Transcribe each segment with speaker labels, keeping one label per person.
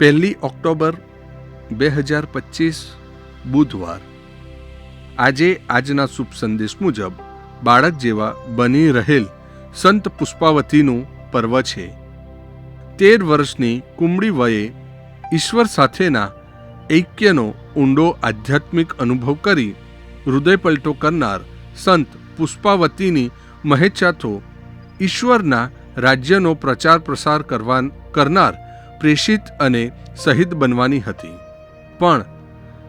Speaker 1: પહેલી ઓક્ટોબર બે હજાર પચીસ બુધવાર. આજે આજના શુભ સંદેશ મુજબ બાળક જેવા બની રહેલ સંત પુષ્પાવતીનું પર્વ છે. તેર વર્ષની કુમળી વયે ઈશ્વર સાથેના ઐક્યનો ઊંડો આધ્યાત્મિક અનુભવ કરી હૃદયપલટો કરનાર સંત પુષ્પાવતીની મહેચ્છાતો ઈશ્વરના રાજ્યનો પ્રચાર પ્રસાર કરવા કરનાર પ્રેષિત અને શહીદ બનવાની હતી. પણ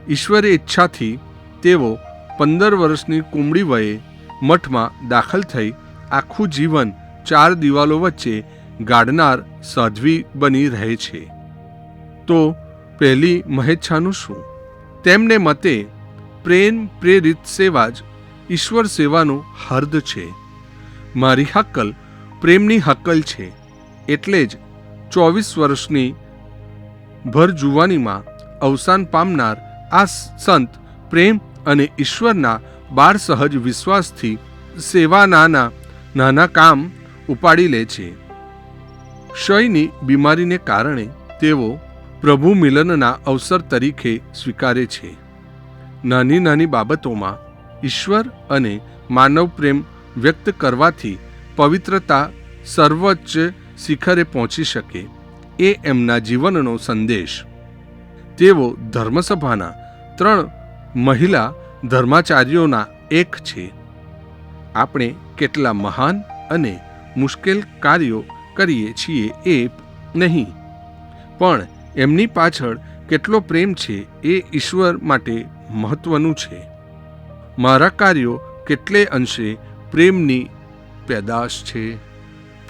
Speaker 1: ઈશ્વરે ઈચ્છાથી તેઓ પંદર વર્ષની કુમળી વયે મઠમાં દાખલ થઈ આખું જીવન ચાર દિવાલો વચ્ચે ગાડનાર સાધ્વી બની રહે છે. તો પહેલી મહેચ્છાનું શું? તેમને મતે પ્રેમ, પ્રેરિત સેવા જ ઈશ્વર સેવાનું હર્દ છે. મારી હક્કલ પ્રેમની હક્કલ છે, એટલે જ ચોવીસ વર્ષની ભર જુવાનીમાં અવસાન પામનાર આ સંત પ્રેમ અને ઈશ્વરના બાર સહજ વિશ્વાસથી સેવાનાના નાના કામ ઉપાડી લે છે. ક્ષયની બીમારીને કારણે તેઓ પ્રભુ મિલનના અવસર તરીકે સ્વીકારે છે. નાની નાની બાબતોમાં ઈશ્વર અને માનવ પ્રેમ વ્યક્ત કરવાથી પવિત્રતા સર્વોચ્ચ શિખરે પહોંચી શકે એ એમના જીવનનો સંદેશ. તેઓ ધર્મસભાના ત્રણ મહિલા ધર્માચાર્યોના એક છે. આપણે કેટલા મહાન અને મુશ્કેલ કાર્યો કરીએ છીએ એ નહીં. પણ એમની પાછળ કેટલો પ્રેમ છે એ ઈશ્વર માટે મહત્વનું છે. મારા કાર્યો કેટલે અંશે પ્રેમની પેદાશ છે.